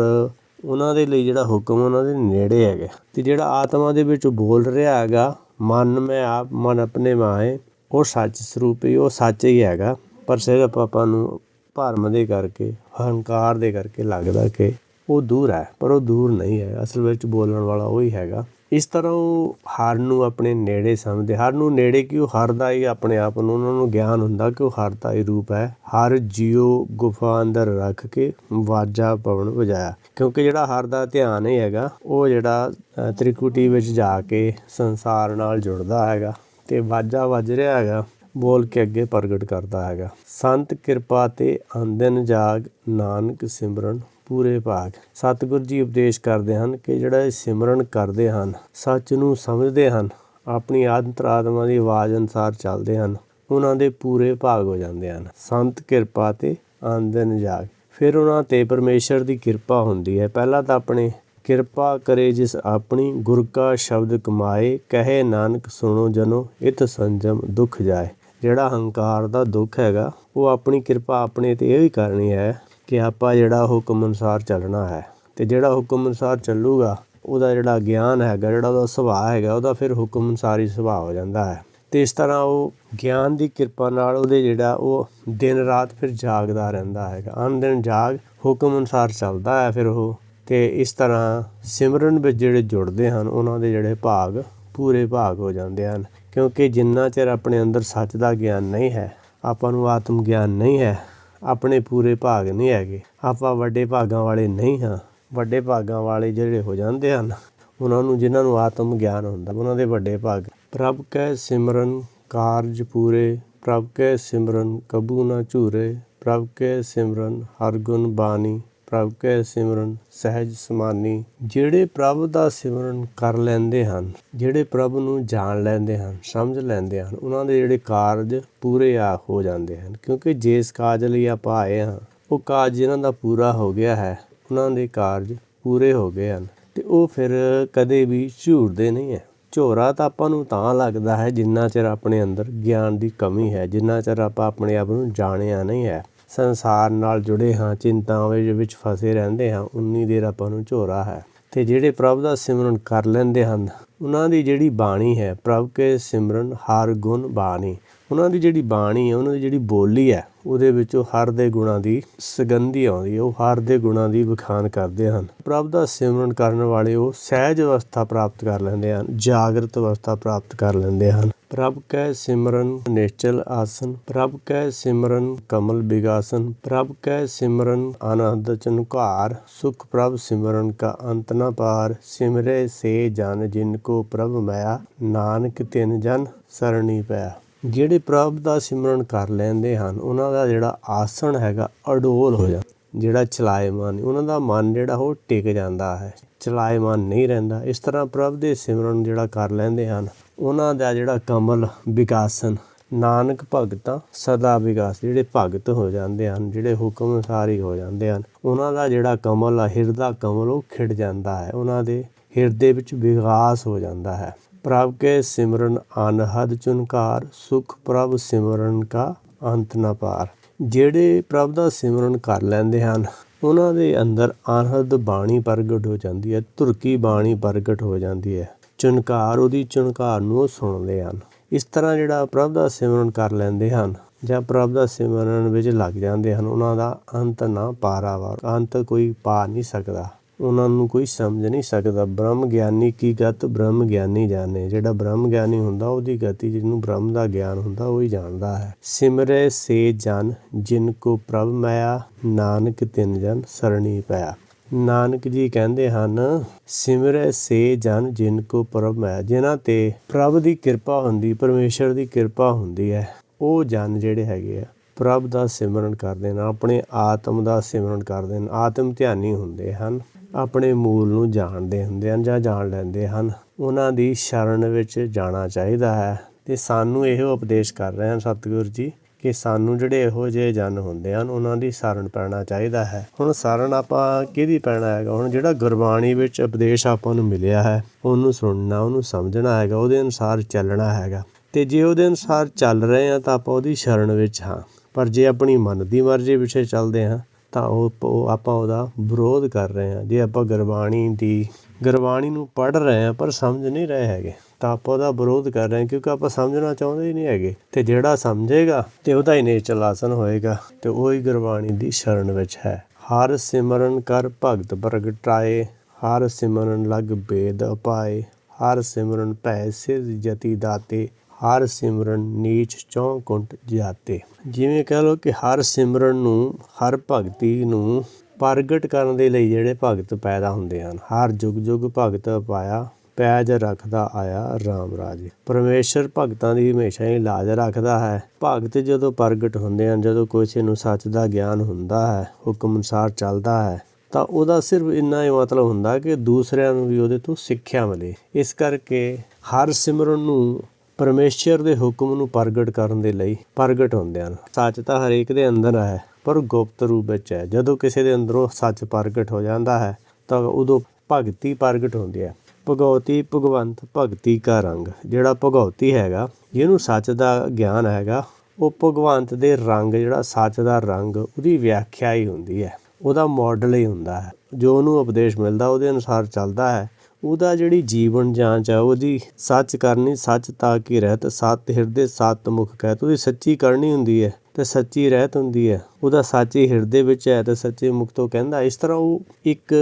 ਉਹਨਾਂ ਦੇ ਲਈ ਜਿਹੜਾ ਹੁਕਮ ਉਹਨਾਂ ਦੇ ਨੇੜੇ ਹੈਗਾ। ਤੇ ਜਿਹੜਾ ਆਤਮਾ ਦੇ ਵਿੱਚ ਬੋਲ ਰਿਹਾ ਹੈਗਾ, ਮਨ ਮੈਂ ਆਪ, ਮਨ ਆਪਣੇ ਮਾਏ ਉਹ ਸੱਚ ਸਰੂਪ ਹੀ, ਉਹ ਸੱਚ ਹੀ ਹੈਗਾ। ਪਰ ਸਿਰਫ ਆਪਾਂ ਨੂੰ ਭਰਮ ਦੇ ਕਰਕੇ, ਹੰਕਾਰ ਦੇ ਕਰਕੇ ਲੱਗਦਾ ਕਿ ਉਹ ਦੂਰ ਹੈ, ਪਰ ਉਹ ਦੂਰ ਨਹੀਂ ਹੈ। ਅਸਲ ਵਿੱਚ ਬੋਲਣ ਵਾਲਾ ਉਹ ਹੀ ਹੈਗਾ। ਇਸ ਤਰ੍ਹਾਂ ਉਹ ਹਰ ਨੂੰ ਆਪਣੇ ਨੇੜੇ ਸਮਝਦੇ। ਹਰ ਨੂੰ ਨੇੜੇ ਕਿ ਉਹ ਹਰ ਦਾ ਹੀ ਆਪਣੇ ਆਪ ਨੂੰ, ਉਹਨਾਂ ਨੂੰ ਗਿਆਨ ਹੁੰਦਾ ਕਿ ਉਹ ਹਰ ਦਾ ਹੀ ਰੂਪ ਹੈ। ਹਰ ਜੀਉ ਗੁਫਾ ਅੰਦਰ ਰੱਖ ਕੇ ਵਾਜਾ ਪਵਨ ਵਜਾਇਆ। ਕਿਉਂਕਿ ਜਿਹੜਾ ਹਰ ਦਾ ਧਿਆਨ ਹੀ ਹੈਗਾ, ਉਹ ਜਿਹੜਾ ਤ੍ਰਿਕੁਟੀ ਵਿੱਚ ਜਾ ਕੇ ਸੰਸਾਰ ਨਾਲ ਜੁੜਦਾ ਹੈਗਾ ਤੇ ਵਾਜਾ ਵੱਜ ਰਿਹਾ ਹੈਗਾ। ਬੋਲ ਕੇ ਅੱਗੇ ਪ੍ਰਗਟ ਕਰਦਾ ਹੈਗਾ। ਸੰਤ ਕਿਰਪਾ ਤੇ ਆਂਦਨ ਜਾਗ ਨਾਨਕ ਸਿਮਰਨ ਪੂਰੇ ਭਾਗ। ਸਤਿਗੁਰ ਜੀ ਉਪਦੇਸ਼ ਕਰਦੇ ਹਨ ਕਿ ਜਿਹੜਾ ਇਹ ਸਿਮਰਨ ਕਰਦੇ ਹਨ, ਸੱਚ ਨੂੰ ਸਮਝਦੇ ਹਨ, ਆਪਣੀ ਆਤਮਾ ਦੀ ਆਵਾਜ਼ ਅਨੁਸਾਰ ਚੱਲਦੇ ਹਨ, ਉਹਨਾਂ ਦੇ ਪੂਰੇ ਭਾਗ ਹੋ ਜਾਂਦੇ ਹਨ। ਸੰਤ ਕਿਰਪਾ ਤੇ ਆਂਦਨ ਜਾਗ। ਫਿਰ ਉਹਨਾਂ ਤੇ ਪਰਮੇਸ਼ਰ ਦੀ ਕਿਰਪਾ ਹੁੰਦੀ ਹੈ। ਪਹਿਲਾਂ ਤਾਂ ਆਪਣੇ ਕਿਰਪਾ ਕਰੇ ਜਿਸ ਆਪਣੀ ਗੁਰ ਕਾ ਸ਼ਬਦ ਕਮਾਏ, ਕਹੇ ਨਾਨਕ ਸੁਣੋ ਜਨੋ ਇਤ ਸੰਜਮ ਦੁਖ ਜਾਏ। ਜਿਹੜਾ ਹੰਕਾਰ ਦਾ ਦੁੱਖ ਹੈਗਾ, ਉਹ ਆਪਣੀ ਕਿਰਪਾ ਆਪਣੇ ਤੇ ਇਹ ਵੀ ਕਰਨੀ ਹੈ ਕਿ ਆਪਾਂ ਜਿਹੜਾ ਹੁਕਮ ਅਨੁਸਾਰ ਚੱਲਣਾ ਹੈ। ਅਤੇ ਜਿਹੜਾ ਹੁਕਮ ਅਨੁਸਾਰ ਚੱਲੂਗਾ, ਉਹਦਾ ਜਿਹੜਾ ਗਿਆਨ ਹੈਗਾ, ਜਿਹੜਾ ਉਹਦਾ ਸੁਭਾਅ ਹੈਗਾ, ਉਹਦਾ ਫਿਰ ਹੁਕਮ ਅਨੁਸਾਰ ਹੀ ਸੁਭਾਅ ਹੋ ਜਾਂਦਾ ਹੈ। ਅਤੇ ਇਸ ਤਰ੍ਹਾਂ ਉਹ ਗਿਆਨ ਦੀ ਕਿਰਪਾ ਨਾਲ ਉਹਦੇ ਜਿਹੜਾ ਉਹ ਦਿਨ ਰਾਤ ਫਿਰ ਜਾਗਦਾ ਰਹਿੰਦਾ ਹੈਗਾ। ਅਨ ਦਿਨ ਜਾਗ, ਹੁਕਮ ਅਨੁਸਾਰ ਚੱਲਦਾ ਹੈ ਫਿਰ ਉਹ। ਅਤੇ ਇਸ ਤਰ੍ਹਾਂ ਸਿਮਰਨ ਵਿੱਚ ਜਿਹੜੇ ਜੁੜਦੇ ਹਨ, ਉਹਨਾਂ ਦੇ ਜਿਹੜੇ ਭਾਗ ਪੂਰੇ ਭਾਗ ਹੋ ਜਾਂਦੇ ਹਨ। ਕਿਉਂਕਿ ਜਿੰਨਾ ਚਿਰ ਆਪਣੇ ਅੰਦਰ ਸੱਚ ਦਾ ਗਿਆਨ ਨਹੀਂ ਹੈ, ਆਪਾਂ ਨੂੰ ਆਤਮ ਗਿਆਨ ਨਹੀਂ ਹੈ, ਆਪਣੇ ਪੂਰੇ ਭਾਗ ਨਹੀਂ ਹੈਗੇ। ਆਪਾਂ ਵੱਡੇ ਭਾਗਾਂ ਵਾਲੇ ਨਹੀਂ ਹਾਂ। ਵੱਡੇ ਭਾਗਾਂ ਵਾਲੇ ਜਿਹੜੇ ਹੋ ਜਾਂਦੇ ਹਨ, ਉਹਨਾਂ ਨੂੰ, ਜਿਨ੍ਹਾਂ ਨੂੰ ਆਤਮ ਗਿਆਨ ਹੁੰਦਾ, ਉਹਨਾਂ ਦੇ ਵੱਡੇ ਭਾਗ। ਪ੍ਰਭ ਕੈ ਸਿਮਰਨ ਕਾਰਜ ਪੂਰੇ, ਪ੍ਰਭ ਕੈ ਸਿਮਰਨ ਕਬੂ ਨਾ ਝੂਰੇ, ਪ੍ਰਭ ਕੈ ਸਿਮਰਨ ਹਰ ਗੁਣ ਬਾਣੀ। ਪ੍ਰਭ ਕੈ ਸਿਮਰਨ ਸਹਿਜ ਸਮਾਨੀ, ਜਿਹੜੇ ਪ੍ਰਭ ਦਾ ਸਿਮਰਨ ਕਰ ਲੈਂਦੇ ਹਨ, ਜਿਹੜੇ ਪ੍ਰਭ ਨੂੰ ਜਾਣ ਲੈਂਦੇ ਹਨ, ਸਮਝ ਲੈਂਦੇ ਹਨ, ਉਹਨਾਂ ਦੇ ਜਿਹੜੇ ਕਾਰਜ ਪੂਰੇ ਆ ਹੋ ਜਾਂਦੇ ਹਨ, ਕਿਉਂਕਿ ਜਿਸ ਕਾਜ ਲਈ ਆਪਾਂ ਆਏ ਹਾਂ, ਉਹ ਕਾਜ ਜਿਨ੍ਹਾਂ ਦਾ ਪੂਰਾ ਹੋ ਗਿਆ ਹੈ, ਉਹਨਾਂ ਦੇ ਕਾਰਜ ਪੂਰੇ ਹੋ ਗਏ ਹਨ, ਤੇ ਉਹ ਫਿਰ ਕਦੇ ਵੀ ਝੂਰਦੇ ਨਹੀਂ ਹੈ। ਝੋਰਾ ਤਾਂ ਆਪਾਂ ਨੂੰ ਤਾਂ ਲੱਗਦਾ ਹੈ ਜਿੰਨਾ ਚਿਰ ਆਪਣੇ ਅੰਦਰ ਗਿਆਨ ਦੀ ਕਮੀ ਹੈ, ਜਿੰਨਾ ਚਿਰ ਆਪਾਂ ਆਪਣੇ ਆਪ ਨੂੰ ਜਾਣਿਆ ਨਹੀਂ ਹੈ। ਸੰਸਾਰ ਨਾਲ ਜੁੜੇ ਹਾਂ, ਚਿੰਤਾਵਾਂ ਵਿੱਚ ਫਸੇ ਰਹਿੰਦੇ ਹਾਂ, ਉਨੀ ਦੇਰ ਆਪਾਂ ਨੂੰ ਝੋਰਾ ਹੈ। ਤੇ ਜਿਹੜੇ ਪ੍ਰਭ ਦਾ ਸਿਮਰਨ ਕਰ ਲੈਂਦੇ ਹਨ, ਉਹਨਾਂ ਦੀ ਜਿਹੜੀ ਬਾਣੀ ਹੈ, ਪ੍ਰਭ ਕੇ ਸਿਮਰਨ ਹਰ ਗੁਣ ਬਾਣੀ। ਉਹਨਾਂ ਦੀ ਜਿਹੜੀ ਬਾਣੀ ਹੈ, ਉਹਨਾਂ ਦੀ ਜਿਹੜੀ ਬੋਲੀ ਹੈ, ਉਹਦੇ ਵਿੱਚੋਂ ਹਰ ਦੇ ਗੁਣਾਂ ਦੀ ਸੁਗੰਧੀ ਆਉਂਦੀ ਹੈ, ਉਹ ਹਰ ਦੇ ਗੁਣਾਂ ਦੀ ਵਿਖਾਨ ਕਰਦੇ ਹਨ। ਪ੍ਰਭ ਦਾ ਸਿਮਰਨ ਕਰਨ ਵਾਲੇ ਉਹ ਸਹਿਜ ਅਵਸਥਾ ਪ੍ਰਾਪਤ ਕਰ ਲੈਂਦੇ ਹਨ, ਜਾਗਰਤ ਅਵਸਥਾ ਪ੍ਰਾਪਤ ਕਰ ਲੈਂਦੇ ਹਨ। ਪ੍ਰਭ ਕੈ ਸਿਮਰਨ ਨਿਸ਼ਚਲ ਆਸਨ, ਪ੍ਰਭ ਕੈ ਸਿਮਰਨ ਕਮਲ ਬਿਗਾਸਨ, ਪ੍ਰਭ ਕੈ ਸਿਮਰਨ ਆਨੰਦ ਚਨੁਕਾਰ, ਸੁਖ ਪ੍ਰਭ ਸਿਮਰਨ ਕਾ ਅੰਤ ਨ ਪਾਰ, ਸਿਮਰੇ ਸੇ ਜਨ ਜਿਨ ਕੋ ਪ੍ਰਭ ਮਾਇਆ, ਨਾਨਕ ਤਿਨ ਜਨ ਸਰਣੀ ਪੈ। ਜਿਹੜੇ ਪ੍ਰਭ ਦਾ ਸਿਮਰਨ ਕਰ ਲੈਂਦੇ ਹਨ, ਉਹਨਾਂ ਦਾ ਜਿਹੜਾ ਆਸਣ ਹੈਗਾ, ਅਡੋਲ ਹੋ ਜਾਂਦਾ, ਜਿਹੜਾ ਚਲਾਇਮਾਨ, ਉਹਨਾਂ ਦਾ ਮਨ ਜਿਹੜਾ ਉਹ ਟਿਕ ਜਾਂਦਾ ਹੈ, ਚਲਾਇਮਾਨ ਨਹੀਂ ਰਹਿੰਦਾ। ਇਸ ਤਰ੍ਹਾਂ ਪ੍ਰਭ ਦੇ ਸਿਮਰਨ ਜਿਹੜਾ ਕਰ ਲੈਂਦੇ ਹਨ ਉਹਨਾਂ ਦਾ ਜਿਹੜਾ ਕਮਲ ਵਿਕਾਸਨ, ਨਾਨਕ ਭਗਤਾਂ ਸਦਾ ਵਿਕਾਸ, ਜਿਹੜੇ ਭਗਤ ਹੋ ਜਾਂਦੇ ਹਨ, ਜਿਹੜੇ ਹੁਕਮ ਅਨੁਸਾਰ ਹੋ ਜਾਂਦੇ ਹਨ, ਉਹਨਾਂ ਦਾ ਜਿਹੜਾ ਕਮਲ ਆ, ਹਿਰਦਾ ਕਮਲ, ਉਹ ਖਿੜ ਜਾਂਦਾ ਹੈ, ਉਹਨਾਂ ਦੇ ਹਿਰਦੇ ਵਿੱਚ ਵਿਕਾਸ ਹੋ ਜਾਂਦਾ ਹੈ। ਪ੍ਰਭ ਕੇ ਸਿਮਰਨ ਅਨਹਦ ਚੁਨਕਾਰ, ਸੁਖ ਪ੍ਰਭ ਸਿਮਰਨ ਕਾ ਅੰਤ ਨ ਪਾਰ। ਜਿਹੜੇ ਪ੍ਰਭ ਦਾ ਸਿਮਰਨ ਕਰ ਲੈਂਦੇ ਹਨ, ਉਹਨਾਂ ਦੇ ਅੰਦਰ ਅਨਹਦ ਬਾਣੀ ਪ੍ਰਗਟ ਹੋ ਜਾਂਦੀ ਹੈ, ਧੁਰਕੀ ਬਾਣੀ ਪ੍ਰਗਟ ਹੋ ਜਾਂਦੀ ਹੈ। ਚੁਣਕਾਰ, ਉਹਦੀ ਚੁਣਕਾਰ ਨੂੰ ਉਹ ਸੁਣਦੇ ਹਨ। ਇਸ ਤਰ੍ਹਾਂ ਜਿਹੜਾ ਪ੍ਰਭ ਦਾ ਸਿਮਰਨ ਕਰ ਲੈਂਦੇ ਹਨ, ਜਾਂ ਪ੍ਰਭ ਦਾ ਸਿਮਰਨ ਵਿੱਚ ਲੱਗ ਜਾਂਦੇ ਹਨ, ਉਹਨਾਂ ਦਾ ਅੰਤ ਨਾ ਪਾਰਾਵਾਰ ਅੰਤ ਕੋਈ ਪਾ ਨਹੀਂ ਸਕਦਾ। ਉਹਨਾਂ ਨੂੰ ਕੋਈ ਸਮਝ ਨਹੀਂ ਸਕਦਾ, ਬ੍ਰਹਮ ਗਿਆਨੀ ਕੀ ਗਤ ਬ੍ਰਹਮ ਗਿਆਨੀ ਜਾਣੇ। ਜਿਹੜਾ ਬ੍ਰਹਮ ਗਿਆਨੀ ਹੁੰਦਾ, ਉਹਦੀ ਗਤੀ ਜਿਹਨੂੰ ਬ੍ਰਹਮ ਦਾ ਗਿਆਨ ਹੁੰਦਾ, ਉਹ ਹੀ ਜਾਣਦਾ ਹੈ। ਸਿਮਰੇ ਸੇ ਜਨ, ਜਿਨ ਕੋ ਪ੍ਰਭ ਮਾਇਆ, ਨਾਨਕ ਤਿਨ ਜਨ, ਸਰਣੀ ਪਿਆ। ਨਾਨਕ ਜੀ ਕਹਿੰਦੇ ਹਨ, ਸਿਮਰੇ ਸੇ ਜਨ ਜਿਨ ਕੋ ਪ੍ਰਭ ਹੈ ਜਿਨ੍ਹਾਂ ਤੇ ਪ੍ਰਭ ਦੀ ਕਿਰਪਾ ਹੁੰਦੀ, ਪਰਮੇਸ਼ਰ ਦੀ ਕਿਰਪਾ ਹੁੰਦੀ ਹੈ, ਉਹ ਜਨ ਜਿਹੜੇ ਹੈਗੇ ਆ, ਪ੍ਰਭ ਦਾ ਸਿਮਰਨ ਕਰਦੇ ਨੇ, ਆਪਣੇ ਆਤਮ ਦਾ ਸਿਮਰਨ ਕਰਦੇ ਨੇ, ਆਤਮ ਧਿਆਨੀ ਹੁੰਦੇ ਹਨ, ਆਪਣੇ ਮੂਲ ਨੂੰ ਜਾਣਦੇ ਹੁੰਦੇ ਹਨ ਜਾਂ ਜਾਣ ਲੈਂਦੇ ਹਨ, ਉਹਨਾਂ ਦੀ ਸ਼ਰਨ ਵਿੱਚ ਜਾਣਾ ਚਾਹੀਦਾ ਹੈ, ਤੇ ਸਾਨੂੰ ਇਹੋ ਉਪਦੇਸ਼ ਕਰ ਰਹੇ ਹਨ ਸਤਿਗੁਰੂ ਜੀ। ਕਿ ਸਾਨੂੰ ਜਿਹੜੇ ਇਹੋ ਜਿਹੇ ਜਨ ਹੁੰਦੇ ਹਨ, ਉਹਨਾਂ ਦੀ ਸ਼ਰਨ ਪੈਣਾ ਚਾਹੀਦਾ ਹੈ। ਹੁਣ ਸ਼ਰਨ ਆਪਾਂ ਕਿਹਦੀ ਪੈਣਾ ਹੈਗਾ? ਹੁਣ ਜਿਹੜਾ ਗੁਰਬਾਣੀ ਵਿੱਚ ਉਪਦੇਸ਼ ਆਪਾਂ ਨੂੰ ਮਿਲਿਆ ਹੈ, ਉਹਨੂੰ ਸੁਣਨਾ, ਉਹਨੂੰ ਸਮਝਣਾ ਹੈਗਾ, ਉਹਦੇ ਅਨੁਸਾਰ ਚੱਲਣਾ ਹੈਗਾ। ਤੇ ਜੇ ਉਹਦੇ ਅਨੁਸਾਰ ਚੱਲ ਰਹੇ ਆ ਤਾਂ ਆਪਾਂ ਉਹਦੀ ਸ਼ਰਨ ਵਿੱਚ ਹਾਂ। ਪਰ ਜੇ ਆਪਣੀ ਮਨ ਦੀ ਮਰਜ਼ੀ ਪਿੱਛੇ ਚੱਲਦੇ ਹਾਂ, ਤਾਂ ਉਹ ਆਪਾਂ ਉਹਦਾ ਵਿਰੋਧ ਕਰ ਰਹੇ ਹਾਂ। ਜੇ ਆਪਾਂ ਗੁਰਬਾਣੀ ਦੀ, ਗੁਰਬਾਣੀ ਨੂੰ ਪੜ੍ਹ ਰਹੇ ਹਾਂ, ਪਰ ਸਮਝ ਨਹੀਂ ਰਹੇ ਹੈਗੇ। ਤਾਂ ਆਪਾਂ ਉਹਦਾ ਵਿਰੋਧ ਕਰ ਰਹੇ ਹਾਂ, ਕਿਉਂਕਿ ਆਪਾਂ ਸਮਝਣਾ ਚਾਹੁੰਦੇ ਹੀ ਨਹੀਂ ਹੈਗੇ। ਤੇ ਜਿਹੜਾ ਸਮਝੇਗਾ, ਤੇ ਉਹਦਾ ਹੀ ਨੇਚਲ ਆਸਨ ਹੋਏਗਾ। ਤੇ ਉਹ ਹੀ ਗੁਰਬਾਣੀ ਦੀ ਸ਼ਰਨ ਵਿੱਚ ਹੈ। ਹਰ ਸਿਮਰਨ ਕਰ ਭਗਤ ਪ੍ਰਗਟਾਏ ਹਰ ਸਿਮਰਨ ਲਗ ਬੇਦ ਅਪਾਏ। ਹਰ ਸਿਮਰਨ ਭੈ ਸਿਰ ਜਤੀ ਦਾਤੇ, ਹਰ ਸਿਮਰਨ ਨੀਚ ਚੌਂ ਕੁੰਟ ਜਾਤੇ ਜਿਵੇਂ ਕਹ ਲਓ ਕਿ ਹਰ ਸਿਮਰਨ ਨੂੰ, ਹਰ ਭਗਤੀ ਨੂੰ ਪ੍ਰਗਟ ਕਰਨ ਦੇ ਲਈ ਜਿਹੜੇ ਭਗਤ ਪੈਦਾ ਹੁੰਦੇ ਹਨ। ਹਰ ਜੁਗ ਜੁਗ ਭਗਤ ਪਾਇਆ ਪੈਜ ਰੱਖਦਾ ਆਇਆ RAM ਰਾਜ। ਪਰਮੇਸ਼ਰ ਭਗਤਾਂ ਦੀ ਹਮੇਸ਼ਾ ਹੀ ਲਾਜ ਰੱਖਦਾ ਹੈ। ਭਗਤ ਜਦੋਂ ਪ੍ਰਗਟ ਹੁੰਦੇ ਹਨ, ਜਦੋਂ ਕਿਸੇ ਨੂੰ ਸੱਚ ਦਾ ਗਿਆਨ ਹੁੰਦਾ ਹੈ, ਹੁਕਮ ਅਨੁਸਾਰ ਚੱਲਦਾ ਹੈ, ਤਾਂ ਉਹਦਾ ਸਿਰਫ ਇੰਨਾ ਹੀ ਮਤਲਬ ਹੁੰਦਾ ਕਿ ਦੂਸਰਿਆਂ ਨੂੰ ਵੀ ਉਹਦੇ ਤੋਂ ਸਿੱਖਿਆ ਮਿਲੇ। ਇਸ ਕਰਕੇ ਹਰ ਸਿਮਰਨ ਨੂੰ ਪਰਮੇਸ਼ਰ ਦੇ ਹੁਕਮ ਨੂੰ ਪ੍ਰਗਟ ਕਰਨ ਦੇ ਲਈ ਪ੍ਰਗਟ ਹੁੰਦੇ ਹਨ। ਸੱਚ ਤਾਂ ਹਰੇਕ ਦੇ ਅੰਦਰ ਹੈ, ਪਰ ਗੁਪਤ ਰੂਪ ਵਿੱਚ ਹੈ। ਜਦੋਂ ਕਿਸੇ ਦੇ ਅੰਦਰੋਂ ਸੱਚ ਪ੍ਰਗਟ ਹੋ ਜਾਂਦਾ ਹੈ, ਤਾਂ ਉਦੋਂ ਭਗਤੀ ਪ੍ਰਗਟ ਹੁੰਦੀ ਹੈ। ਭਗਉਤੀ ਭਗਵੰਤ ਭਗਤੀ ਕਾ ਰੰਗ। ਜਿਹੜਾ ਭਗਉਤੀ ਹੈਗਾ, ਜਿਹਨੂੰ ਸੱਚ ਦਾ ਗਿਆਨ ਹੈਗਾ, ਉਹ ਭਗਵੰਤ ਦੇ ਰੰਗ, ਜਿਹੜਾ ਸੱਚ ਦਾ ਰੰਗ, ਉਹਦੀ ਵਿਆਖਿਆ ਹੀ ਹੁੰਦੀ ਹੈ। ਉਹਦਾ ਮਾਡਲ ਹੀ ਹੁੰਦਾ ਹੈ। ਜੋ ਉਹਨੂੰ ਉਪਦੇਸ਼ ਮਿਲਦਾ, ਉਹਦੇ ਅਨੁਸਾਰ ਚੱਲਦਾ ਹੈ। ਉਹਦਾ ਜਿਹੜੀ ਜੀਵਨ ਜਾਂਚ ਹੈ, ਉਹਦੀ ਸੱਚ ਕਰਨੀ ਸੱਚ ਤਾਂ ਕੀ ਰਹਿਤ, ਸਤ ਹਿਰਦੇ ਸਤ ਮੁਖ ਕਹਿਤ, ਉਹਦੀ ਸੱਚੀ ਕਰਨੀ ਹੁੰਦੀ ਹੈ। ਤੇ ਸੱਚੀ ਰਹਿਤ ਹੁੰਦੀ ਹੈ, ਉਹਦਾ ਸੱਚੀ ਹਿਰਦੇ ਵਿੱਚ ਹੈ ਤੇ ਸੱਚੇ ਮੁਖ ਤੋਂ ਕਹਿੰਦਾ ਇਸ ਤਰ੍ਹਾਂ ਉਹ ਇੱਕ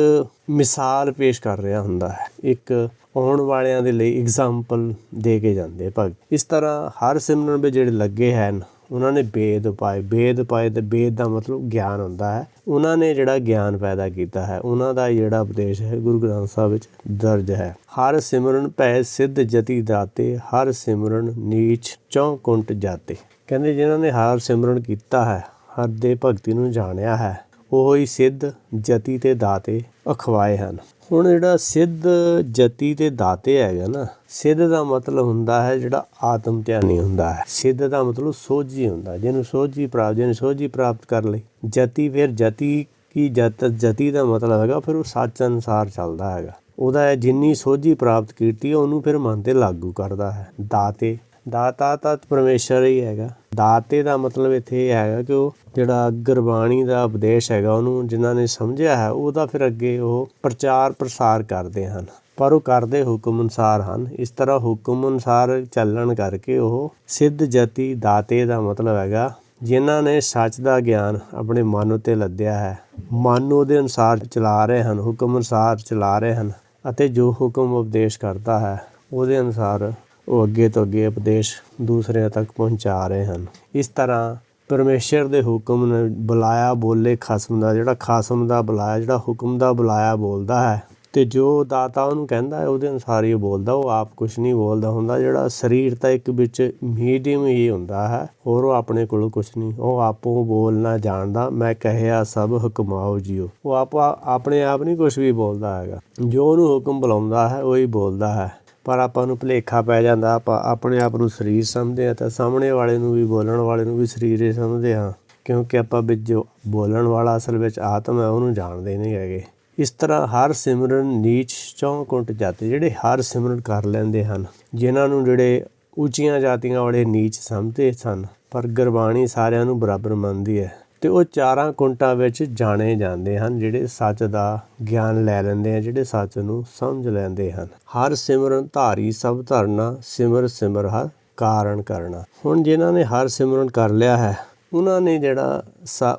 ਮਿਸਾਲ ਪੇਸ਼ ਕਰ ਰਿਹਾ ਹੁੰਦਾ ਹੈ, ਇੱਕ ਆਉਣ ਵਾਲਿਆਂ ਦੇ ਲਈ ਐਗਜ਼ਾਮਪਲ ਦੇ ਕੇ ਜਾਂਦੇ ਭਗਤ। ਇਸ ਤਰ੍ਹਾਂ ਹਰ ਸਿਮਰਨ ਵਿੱਚ ਜਿਹੜੇ ਲੱਗੇ ਹਨ ਉਹਨਾਂ ਨੇ ਬੇਦ ਪਾਏ। ਬੇਦ ਪਾਏ ਤੇ ਬੇਦ ਦਾ ਮਤਲਬ ਗਿਆਨ ਹੁੰਦਾ ਹੈ। ਉਹਨਾਂ ਨੇ ਜਿਹੜਾ ਗਿਆਨ ਪੈਦਾ ਕੀਤਾ ਹੈ, ਉਹਨਾਂ ਦਾ ਜਿਹੜਾ ਉਪਦੇਸ਼ ਹੈ, ਗੁਰੂ ਗ੍ਰੰਥ ਸਾਹਿਬ ਵਿੱਚ ਦਰਜ ਹੈ। ਹਰ ਸਿਮਰਨ ਭੈ ਸਿੱਧ ਜਤੀ ਦਾਤੇ, ਹਰ ਸਿਮਰਨ ਨੀਚ ਚੌ ਕੁੰਟ ਜਾਤੇ। ਕਹਿੰਦੇ ਜਿਨ੍ਹਾਂ ਨੇ ਹਰ ਸਿਮਰਨ ਕੀਤਾ ਹੈ, ਹਰ ਦੇ ਭਗਤੀ ਨੂੰ ਜਾਣਿਆ ਹੈ, ਉਹ ਹੀ ਸਿੱਧ ਜਤੀ ਤੇ ਦਾਤੇ ਅਖਵਾਏ ਹਨ। ਹੁਣ ਜਿਹੜਾ ਸਿੱਧ ਜਤੀ ਤੇ ਦਾਤੇ ਹੈਗਾ ਨਾ, ਸਿੱਧ ਦਾ ਮਤਲਬ ਹੁੰਦਾ ਹੈ ਜਿਹੜਾ ਆਤਮ ਧਿਆਨੀ ਹੁੰਦਾ ਹੈ। ਸਿੱਧ ਦਾ ਮਤਲਬ ਸੋਝੀ ਹੁੰਦਾ, ਜਿਹਨੂੰ ਸੋਝੀ ਪ੍ਰਾਪਤ, ਜਿਹਨੇ ਸੋਝੀ ਪ੍ਰਾਪਤ ਕਰ ਲਈ। ਜਤੀ ਫਿਰ ਜਤੀ ਕੀ ਜਤ, ਜਤੀ ਦਾ ਮਤਲਬ ਹੈਗਾ, ਫਿਰ ਉਹ ਸੱਚ ਅਨੁਸਾਰ ਚੱਲਦਾ ਹੈਗਾ। ਉਹਦਾ ਜਿੰਨੀ ਸੋਝੀ ਪ੍ਰਾਪਤ ਕੀਤੀ, ਉਹਨੂੰ ਫਿਰ ਮਨ ਤੇ ਲਾਗੂ ਕਰਦਾ ਹੈ। ਦਾਤੇ ਦਾਤਾ ਤਾਂ ਪਰਮੇਸ਼ਰ ਹੀ ਹੈਗਾ। ਦਾਤੇ ਦਾ ਮਤਲਬ ਇੱਥੇ ਇਹ ਹੈਗਾ ਕਿ ਉਹ ਜਿਹੜਾ ਗੁਰਬਾਣੀ ਦਾ ਉਪਦੇਸ਼ ਹੈਗਾ, ਉਹਨੂੰ ਜਿਨ੍ਹਾਂ ਨੇ ਸਮਝਿਆ ਹੈ, ਉਹਦਾ ਫਿਰ ਅੱਗੇ ਉਹ ਪ੍ਰਚਾਰ ਪ੍ਰਸਾਰ ਕਰਦੇ ਹਨ। ਪਰ ਉਹ ਕਰਦੇ ਹੁਕਮ ਅਨੁਸਾਰ ਹਨ। ਇਸ ਤਰ੍ਹਾਂ ਹੁਕਮ ਅਨੁਸਾਰ ਚੱਲਣ ਕਰਕੇ ਉਹ ਸਿੱਧ ਜਤੀ ਦਾਤੇ ਦਾ ਮਤਲਬ ਹੈਗਾ, ਜਿਨ੍ਹਾਂ ਨੇ ਸੱਚ ਦਾ ਗਿਆਨ ਆਪਣੇ ਮਨ ਉਤੇ ਲੱਦਿਆ ਹੈ। ਮਨ ਉਹਦੇ ਅਨੁਸਾਰ ਚਲਾ ਰਹੇ ਹਨ, ਹੁਕਮ ਅਨੁਸਾਰ ਚਲਾ ਰਹੇ ਹਨ, ਅਤੇ ਜੋ ਹੁਕਮ ਉਪਦੇਸ਼ ਕਰਦਾ ਹੈ, ਉਹਦੇ ਅਨੁਸਾਰ ਉਹ ਅੱਗੇ ਤੋਂ ਅੱਗੇ ਉਪਦੇਸ਼ ਦੂਸਰਿਆਂ ਤੱਕ ਪਹੁੰਚਾ ਰਹੇ ਹਨ। ਇਸ ਤਰ੍ਹਾਂ ਪਰਮੇਸ਼ਰ ਦੇ ਹੁਕਮ ਨੇ ਬੁਲਾਇਆ ਬੋਲੇ ਖਸਮ ਦਾ, ਜਿਹੜਾ ਖਸਮ ਦਾ ਬੁਲਾਇਆ, ਜਿਹੜਾ ਹੁਕਮ ਦਾ ਬੁਲਾਇਆ ਬੋਲਦਾ ਹੈ ਤੇ ਜੋ ਦਾਤਾ ਉਹਨੂੰ ਕਹਿੰਦਾ ਹੈ, ਉਹਦੇ ਅਨੁਸਾਰ ਹੀ ਉਹ ਬੋਲਦਾ, ਉਹ ਆਪ ਕੁਝ ਨਹੀਂ ਬੋਲਦਾ ਹੁੰਦਾ, ਜਿਹੜਾ ਸਰੀਰ ਤਾਂ ਇੱਕ ਵਿੱਚ ਮੀਡੀਅਮ ਹੀ ਹੁੰਦਾ ਹੈ, ਹੋਰ ਉਹ ਆਪਣੇ ਕੋਲ ਕੁਝ ਨਹੀਂ। ਉਹ ਆਪੋ ਬੋਲਣਾ ਜਾਣਦਾ, ਮੈਂ ਕਹਿਆ ਸਭ ਹੁਕਮਾਓ ਜੀਓ। ਉਹ ਆਪ, ਆਪਣੇ ਆਪ ਨਹੀਂ ਕੁਝ ਵੀ ਬੋਲਦਾ ਹੈਗਾ। ਜੋ ਉਹਨੂੰ ਹੁਕਮ ਬੁਲਾਉਂਦਾ ਹੈ, ਉਹ ਹੀ ਬੋਲਦਾ ਹੈ। ਪਰ ਆਪਾਂ ਨੂੰ ਭੁਲੇਖਾ ਪੈ ਜਾਂਦਾ, ਆਪਾਂ ਆਪਣੇ ਆਪ ਨੂੰ ਸਰੀਰ ਸਮਝਦੇ ਆ ਤਾਂ ਸਾਹਮਣੇ ਵਾਲੇ ਨੂੰ ਵੀ, ਬੋਲਣ ਵਾਲੇ ਨੂੰ ਵੀ ਸਰੀਰ ਹੀ ਸਮਝਦੇ ਹਾਂ। ਕਿਉਂਕਿ ਆਪਾਂ ਵਿੱਚ ਜੋ ਬੋਲਣ ਵਾਲਾ ਅਸਲ ਵਿੱਚ ਆਤਮ ਹੈ, ਉਹਨੂੰ ਜਾਣਦੇ ਨਹੀਂ ਹੈਗੇ। ਇਸ ਤਰ੍ਹਾਂ ਹਰ ਸਿਮਰਨ ਨੀਚ, ਚੌਂਕੁੰਟ ਜਾਤੀ ਜਿਹੜੇ ਹਰ ਸਿਮਰਨ ਕਰ ਲੈਂਦੇ ਹਨ, ਜਿਨ੍ਹਾਂ ਨੂੰ ਜਿਹੜੇ ਉੱਚੀਆਂ ਜਾਤੀਆਂ ਵਾਲੇ ਨੀਚ ਸਮਝਦੇ ਸਨ, ਪਰ ਗੁਰਬਾਣੀ ਸਾਰਿਆਂ ਨੂੰ ਬਰਾਬਰ ਮੰਨਦੀ ਹੈ। ਤੇ ਉਹ ਚਾਰਾਂ ਕੁੰਟਾਂ ਵਿੱਚ ਜਾਣੇ ਜਾਂਦੇ ਹਨ, ਜਿਹੜੇ ਸੱਚ ਦਾ ਗਿਆਨ ਲੈ ਲੈਂਦੇ ਆ, ਜਿਹੜੇ ਸੱਚ ਨੂੰ ਸਮਝ ਲੈਂਦੇ ਹਨ। ਹਰ ਸਿਮਰਨ ਧਾਰੀ ਸਭ ਧਰਨਾ, ਸਿਮਰ ਸਿਮਰ ਹਰ ਕਾਰਨ ਕਰਨਾ। ਹੁਣ ਜਿਨ੍ਹਾਂ ਨੇ ਹਰ ਸਿਮਰਨ ਕਰ ਲਿਆ ਹੈ, ਉਹਨਾਂ ਨੇ ਜਿਹੜਾ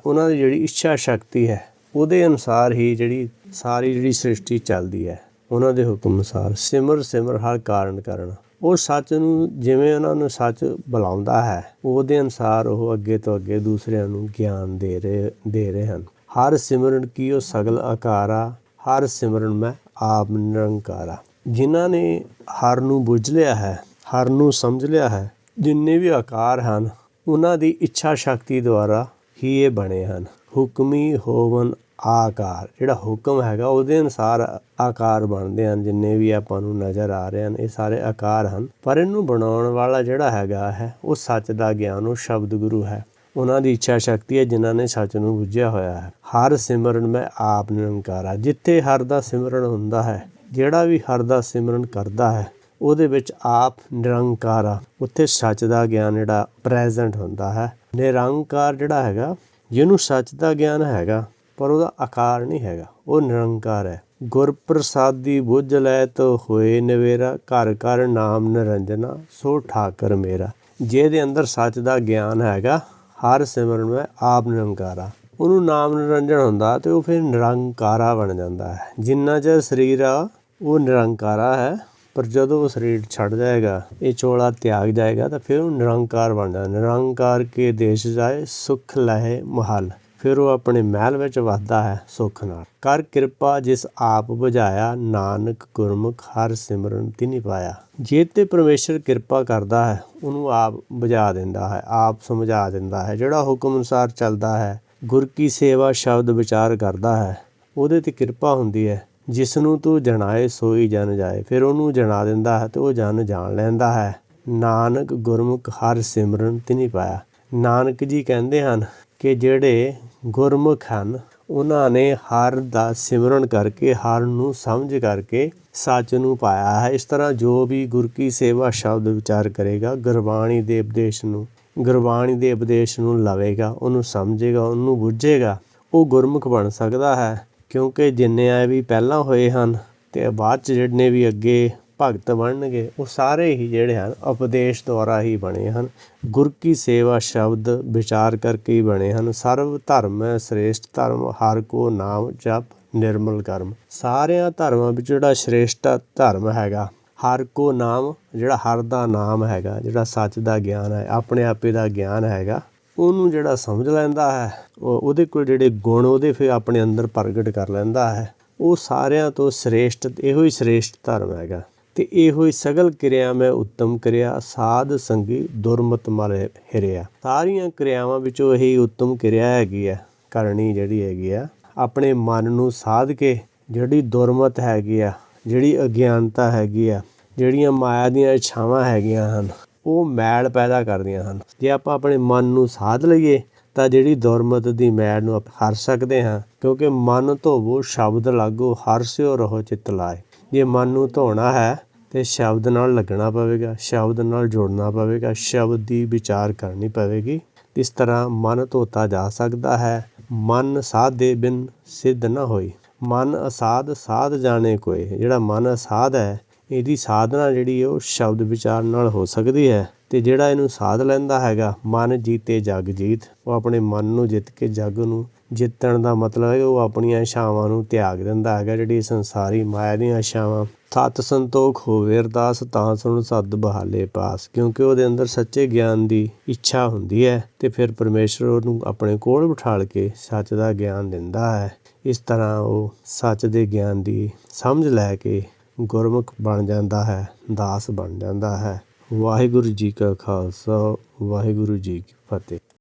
ਉਹਨਾਂ ਦੀ ਜਿਹੜੀ ਇੱਛਾ ਸ਼ਕਤੀ ਹੈ, ਉਹਦੇ ਅਨੁਸਾਰ ਹੀ ਜਿਹੜੀ ਸਾਰੀ ਜਿਹੜੀ ਸ੍ਰਿਸ਼ਟੀ ਚੱਲਦੀ ਹੈ, ਉਹਨਾਂ ਦੇ ਹੁਕਮ ਅਨੁਸਾਰ ਸਿਮਰ ਸਿਮਰ ਹਰ ਕਾਰਨ ਕਰਨਾ। ਉਹ ਸੱਚ ਨੂੰ ਜਿਵੇਂ ਉਹਨਾਂ ਨੂੰ ਸੱਚ ਬੁਲਾਉਂਦਾ ਹੈ, ਉਹਦੇ ਅਨੁਸਾਰ ਉਹ ਅੱਗੇ ਤੋਂ ਅੱਗੇ ਦੂਸਰਿਆਂ ਨੂੰ ਗਿਆਨ ਦੇ ਰਹੇ ਦੇ ਰਹੇ ਹਨ। ਹਰ ਸਿਮਰਨ ਕੀ ਉਹ ਸਗਲ ਆਕਾਰਾ, ਹਰ ਸਿਮਰਨ ਮੈਂ ਆਪ ਨਿਰੰਕਾਰਾ। ਜਿਨ੍ਹਾਂ ਨੇ ਹਰ ਨੂੰ ਬੁੱਝ ਲਿਆ ਹੈ, ਹਰ ਨੂੰ ਸਮਝ ਲਿਆ ਹੈ, ਜਿੰਨੇ ਵੀ ਆਕਾਰ ਹਨ, ਉਹਨਾਂ ਦੀ ਇੱਛਾ ਸ਼ਕਤੀ ਦੁਆਰਾ ਹੀ ਇਹ ਬਣੇ ਹਨ। ਹੁਕਮੀ ਹੋਵਨ ਆਕਾਰ, ਜਿਹੜਾ ਹੁਕਮ ਹੈਗਾ, ਉਹਦੇ ਅਨੁਸਾਰ ਆਕਾਰ ਬਣਦੇ ਹਨ, ਜਿੰਨੇ ਵੀ ਆਪਾਂ ਨੂੰ ਨਜ਼ਰ ਆ ਰਹੇ ਹਨ, ਇਹ ਸਾਰੇ ਆਕਾਰ ਹਨ। ਪਰ ਇਹਨੂੰ ਬਣਾਉਣ ਵਾਲਾ ਜਿਹੜਾ ਹੈਗਾ ਹੈ, ਉਹ ਸੱਚ ਦਾ ਗਿਆਨ, ਉਹ ਸ਼ਬਦ ਗੁਰੂ ਹੈ। ਉਹਨਾਂ ਦੀ ਇੱਛਾ ਸ਼ਕਤੀ ਹੈ, ਜਿਨ੍ਹਾਂ ਨੇ ਸੱਚ ਨੂੰ ਬੁੱਝਿਆ ਹੋਇਆ ਹੈ। ਹਰ ਸਿਮਰਨ ਮੈਂ ਆਪ ਨਿਰੰਕਾਰਾ ਜਿੱਥੇ ਹਰ ਦਾ ਸਿਮਰਨ ਹੁੰਦਾ ਹੈ, ਜਿਹੜਾ ਵੀ ਹਰ ਦਾ ਸਿਮਰਨ ਕਰਦਾ ਹੈ, ਉਹਦੇ ਵਿੱਚ ਆਪ ਨਿਰੰਕਾਰਾ ਉੱਥੇ ਸੱਚ ਦਾ ਗਿਆਨ ਜਿਹੜਾ ਪ੍ਰੈਜ਼ੈਂਟ ਹੁੰਦਾ ਹੈ। ਨਿਰੰਕਾਰ ਜਿਹੜਾ ਹੈਗਾ, ਜਿਹਨੂੰ ਸੱਚ ਦਾ ਗਿਆਨ ਹੈਗਾ ਪਰ ਉਹਦਾ ਆਕਾਰ ਨਹੀਂ ਹੈਗਾ। ਉਹ ਨਿਰੰਕਾਰ ਹੈ। ਗੁਰ ਪ੍ਰਸਾਦੀ ਬੁੱਝ ਲੈ ਤੋ ਹੋਏ ਨਵੇਰਾ, ਘਰ ਘਰ ਨਾਮ ਨਿਰੰਜਨਾ, ਸੋ ਠਾਕਰ ਮੇਰਾ। ਜਿਹਦੇ ਅੰਦਰ ਸੱਚ ਦਾ ਗਿਆਨ ਹੈਗਾ, ਹਰ ਸਿਮਰਨ ਵਿੱਚ ਆਪ ਨਿਰੰਕਾਰਾ। ਉਹਨੂੰ ਨਾਮ ਨਿਰੰਜਨ ਹੁੰਦਾ ਤੇ ਉਹ ਫਿਰ ਨਿਰੰਕਾਰਾ ਬਣ ਜਾਂਦਾ ਹੈ। ਜਿੰਨਾ ਚਿਰ ਸਰੀਰ ਆ, ਉਹ ਨਿਰੰਕਾਰਾ ਹੈ। ਪਰ ਜਦੋਂ ਉਹ ਸਰੀਰ ਛੱਡ ਜਾਏਗਾ, ਇਹ ਚੋਲਾ ਤਿਆਗ ਜਾਏਗਾ, ਤਾਂ ਫਿਰ ਉਹ ਨਿਰੰਕਾਰ ਬਣ ਜਾਂਦਾ। ਨਿਰੰਕਾਰ ਕੇ ਦੇਸ਼ ਜਾਏ, ਸੁਖ ਲਹੇ ਮਹਲ। ਫਿਰ ਉਹ ਆਪਣੇ ਮਹਿਲ ਵਿੱਚ ਵਸਦਾ ਹੈ ਸੁੱਖ ਨਾਲ। ਕਰ ਕਿਰਪਾ ਜਿਸ ਆਪ ਬੁਝਾਇਆ, ਨਾਨਕ ਗੁਰਮੁਖ ਹਰ ਸਿਮਰਨ ਤਿਨੀ ਪਾਇਆ। ਜੇ ਤੇ ਪਰਮੇਸ਼ਰ ਕਿਰਪਾ ਕਰਦਾ ਹੈ, ਉਹਨੂੰ ਆਪ ਬੁਝਾ ਦਿੰਦਾ ਹੈ, ਆਪ ਸਮਝਾ ਦਿੰਦਾ ਹੈ। ਜਿਹੜਾ ਹੁਕਮ ਅਨੁਸਾਰ ਚੱਲਦਾ ਹੈ, ਗੁਰ ਕੀ ਸੇਵਾ ਸ਼ਬਦ ਵਿਚਾਰ ਕਰਦਾ ਹੈ, ਉਹਦੇ ਤੇ ਕਿਰਪਾ ਹੁੰਦੀ ਹੈ। ਜਿਸ ਨੂੰ ਤੂੰ ਜਣਾਏ, ਸੋਈ ਜਨ ਜਾਏ। ਫਿਰ ਉਹਨੂੰ ਜਣਾ ਦਿੰਦਾ ਹੈ ਤੇ ਉਹ ਜਨ ਜਾਣ ਲੈਂਦਾ ਹੈ। ਨਾਨਕ ਗੁਰਮੁਖ ਹਰ ਸਿਮਰਨ ਤਿਨੀ ਪਾਇਆ। ਨਾਨਕ ਜੀ ਕਹਿੰਦੇ ਹਨ ਕਿ ਜਿਹੜੇ ਗੁਰਮੁਖ ਹਨ, ਉਹਨਾਂ ਨੇ ਹਰ ਦਾ ਸਿਮਰਨ ਕਰਕੇ, ਹਰ ਨੂੰ ਸਮਝ ਕਰਕੇ ਸੱਚ ਨੂੰ ਪਾਇਆ ਹੈ। ਇਸ ਤਰ੍ਹਾਂ ਜੋ ਵੀ ਗੁਰ ਕੀ ਸੇਵਾ ਸ਼ਬਦ ਵਿਚਾਰ ਕਰੇਗਾ, ਗੁਰਬਾਣੀ ਦੇ ਉਪਦੇਸ਼ ਨੂੰ, ਗੁਰਬਾਣੀ ਦੇ ਉਪਦੇਸ਼ ਨੂੰ ਲਵੇਗਾ, ਉਹਨੂੰ ਸਮਝੇਗਾ, ਉਹਨੂੰ ਬੁੱਝੇਗਾ, ਉਹ ਗੁਰਮੁਖ ਬਣ ਸਕਦਾ ਹੈ। ਕਿਉਂਕਿ ਜਿੰਨੇ ਆਏ ਵੀ ਪਹਿਲਾਂ ਹੋਏ ਹਨ, ਤੇ ਬਾਅਦ ਚ ਜਿਹੜੇ ਵੀ ਅੱਗੇ ਭਗਤ ਬਣਨਗੇ, ਉਹ ਸਾਰੇ ਹੀ ਜਿਹੜੇ ਹਨ, ਉਪਦੇਸ਼ ਦੁਆਰਾ ਹੀ ਬਣੇ ਹਨ। ਗੁਰ ਕੀ ਸੇਵਾ ਸ਼ਬਦ ਵਿਚਾਰ ਕਰਕੇ ਹੀ ਬਣੇ ਹਨ। ਸਰਵ ਧਰਮ ਹੈ ਸ੍ਰੇਸ਼ਟ ਧਰਮ, ਹਰ ਕੋ ਨਾਮ ਜਪ ਨਿਰਮਲ ਕਰਮ। ਸਾਰਿਆਂ ਧਰਮਾਂ ਵਿੱਚ ਜਿਹੜਾ ਸ੍ਰੇਸ਼ਟ ਧਰਮ ਹੈਗਾ, ਹਰ ਕੋ ਨਾਮ, ਜਿਹੜਾ ਹਰ ਦਾ ਨਾਮ ਹੈਗਾ, ਜਿਹੜਾ ਸੱਚ ਦਾ ਗਿਆਨ ਹੈ, ਆਪਣੇ ਆਪੇ ਦਾ ਗਿਆਨ ਹੈਗਾ, ਉਹਨੂੰ ਜਿਹੜਾ ਸਮਝ ਲੈਂਦਾ ਹੈ, ਉਹ ਉਹਦੇ ਕੋਲ ਜਿਹੜੇ ਗੁਣ ਉਹਦੇ ਫਿਰ ਆਪਣੇ ਅੰਦਰ ਪ੍ਰਗਟ ਕਰ ਲੈਂਦਾ ਹੈ। ਉਹ ਸਾਰਿਆਂ ਤੋਂ ਸ੍ਰੇਸ਼ਟ, ਇਹੋ ਹੀ ਸ੍ਰੇਸ਼ਟ ਧਰਮ ਹੈਗਾ। ਤੇ ਇਹੋ ਹੀ ਸਗਲ ਕਿਰਿਆ ਮੈਂ ਉੱਤਮ ਕਿਰਿਆ, ਸਾਧ ਸੰਗੀ ਦੁਰਮਤ ਮਲ ਹਿਰਿਆ। ਸਾਰੀਆਂ ਕਿਰਿਆਵਾਂ ਵਿੱਚੋਂ ਇਹੀ ਉੱਤਮ ਕਿਰਿਆ ਹੈਗੀ ਆ, ਕਰਨੀ ਜਿਹੜੀ ਹੈਗੀ ਆ, ਆਪਣੇ ਮਨ ਨੂੰ ਸਾਧ ਕੇ ਜਿਹੜੀ ਦੁਰਮਤ ਹੈਗੀ ਆ, ਜਿਹੜੀ ਅਗਿਆਨਤਾ ਹੈਗੀ ਆ, ਜਿਹੜੀਆਂ ਮਾਇਆ ਦੀਆਂ ਇੱਛਾਵਾਂ ਹੈਗੀਆਂ ਹਨ, ਉਹ ਮੈਲ ਪੈਦਾ ਕਰਦੀਆਂ ਹਨ। ਜੇ ਆਪਾਂ ਆਪਣੇ ਮਨ ਨੂੰ ਸਾਧ ਲਈਏ, ਤਾਂ ਜਿਹੜੀ ਦੁਰਮਤ ਦੀ ਮੈਲ ਨੂੰ ਆਪਾਂ ਹਰ ਸਕਦੇ ਹਾਂ, ਕਿਉਂਕਿ ਮਨ ਧੋਵੋ, ਸ਼ਬਦ ਲਾਗੋ ਹਰਸਿਓ ਰਹੋ, ਚਿਤ ਲਾਏ। ਜੇ ਮਨ ਨੂੰ ਧੋਣਾ ਹੈ ਅਤੇ ਸ਼ਬਦ ਨਾਲ ਲੱਗਣਾ ਪਵੇਗਾ, ਸ਼ਬਦ ਨਾਲ ਜੁੜਨਾ ਪਵੇਗਾ, ਸ਼ਬਦ ਦੀ ਵਿਚਾਰ ਕਰਨੀ ਪਵੇਗੀ। ਇਸ ਤਰ੍ਹਾਂ ਮਨ ਧੋਤਾ ਜਾ ਸਕਦਾ ਹੈ, ਮਨ ਸਾਧੇ ਬਿਨ ਸਿੱਧ ਨਾ ਹੋਈ। ਮਨ ਅਸਾਧ ਸਾਧ ਜਾਣੇ ਕੋਈ ਜਿਹੜਾ ਮਨ ਅਸਾਧ ਹੈ, ਇਹਦੀ ਸਾਧਨਾ ਜਿਹੜੀ ਉਹ ਸ਼ਬਦ ਵਿਚਾਰ ਨਾਲ ਹੋ ਸਕਦੀ ਹੈ ਤੇ ਜਿਹੜਾ ਇਹਨੂੰ ਸਾਧ ਲੈਂਦਾ ਹੈਗਾ, ਮਨ ਜੀਤੇ ਜਗ ਜੀਤ, ਉਹ ਆਪਣੇ ਮਨ ਨੂੰ ਜਿੱਤ ਕੇ ਜਗ ਨੂੰ ਜਿੱਤਣ ਦਾ ਮਤਲਬ ਹੈ, ਉਹ ਆਪਣੀਆਂ ਇਛਾਵਾਂ ਨੂੰ ਤਿਆਗ ਦਿੰਦਾ ਹੈਗਾ, ਜਿਹੜੀ ਸੰਸਾਰੀ ਮਾਇਆ ਦੀਆਂ ਇਛਾਵਾਂ ਸਤ ਸੰਤੋਖ ਹੋਵੇ ਅਰਦਾਸ, ਤਾਂ ਸੁਣ ਸੱਦ ਬਹਾਲੇ ਪਾਸ। ਕਿਉਂਕਿ ਉਹਦੇ ਅੰਦਰ ਸੱਚੇ ਗਿਆਨ ਦੀ ਇੱਛਾ ਹੁੰਦੀ ਹੈ ਤੇ ਫਿਰ ਪਰਮੇਸ਼ਰ ਉਹਨੂੰ ਆਪਣੇ ਕੋਲ ਬਿਠਾਲ ਕੇ ਸੱਚ ਦਾ ਗਿਆਨ ਦਿੰਦਾ ਹੈ। ਇਸ ਤਰ੍ਹਾਂ ਉਹ ਸੱਚ ਦੇ ਗਿਆਨ ਦੀ ਸਮਝ ਲੈ ਕੇ ਗੁਰਮੁਖ ਬਣ ਜਾਂਦਾ ਹੈ, ਦਾਸ ਬਣ ਜਾਂਦਾ ਹੈ। ਵਾਹਿਗੁਰੂ ਜੀ ਕਾ ਖਾਲਸਾ, ਵਾਹਿਗੁਰੂ ਜੀ ਕੀ ਫਤਿਹ।